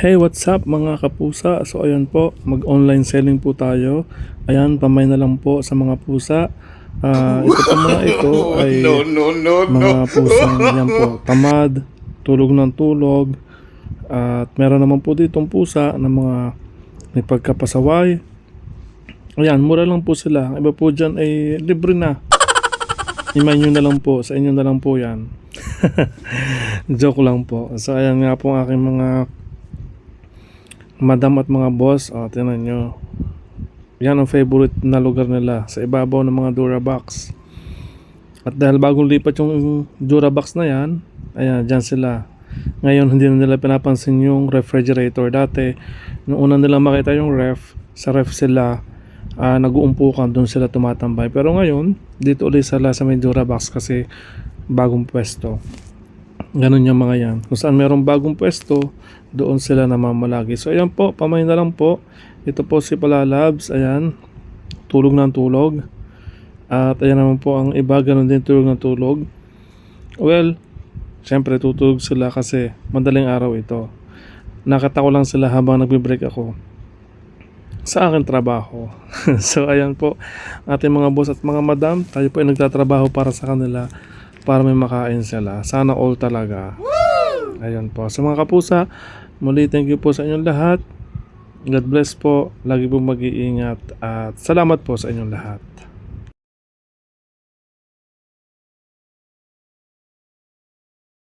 Hey, what's up mga kapusa? So ayan po, mag-online selling po tayo. Ayan, pamay na lang po sa mga pusa. Ah, ito po mga ito ay no, no, no, no. mga pusang yan po, tamad, tulog ng tulog. At meron naman po ditong pusa na mga may pagkapasaway. Ayan, mura lang po sila. Ang Iba po dyan ay libre na. Iman nyo na lang po. Sa inyo na lang po yan. Joke lang po. So ayan nga po ang aking mga madam at mga boss. O, tinan nyo. Yan ang favorite na lugar nila. Sa ibabaw ng mga Durabox. At dahil bagong lipat yung Durabox na yan, ayan, dyan sila. Ngayon, hindi na nila pinapansin yung refrigerator. Dati, nung una nila makita yung ref, sa ref sila, ah, nag-uumpukan, doon sila tumatambay. Pero ngayon, dito ulit sila sa may Durabox kasi bagong pwesto. Ganun yung mga yan. Kung saan merong bagong pwesto, doon sila namamalagi. So, ayan po, pamay na lang po. Ito po si Pala Labs. Ayan, tulog ng tulog. At ayan naman po ang iba, ganun din tulog ng tulog. Well, syempre tutulog sila kasi madaling araw ito. Nakatako lang sila habang nagbe-break ako sa aking trabaho. so ayan po, ating mga boss at mga madam, tayo po ay nagtatrabaho para sa kanila para may makain sila. Sana all talaga. Ayun po. Sa mga kapusa, muli thank you po sa inyong lahat. God bless po. Lagi po mag-iingat at salamat po sa inyong lahat.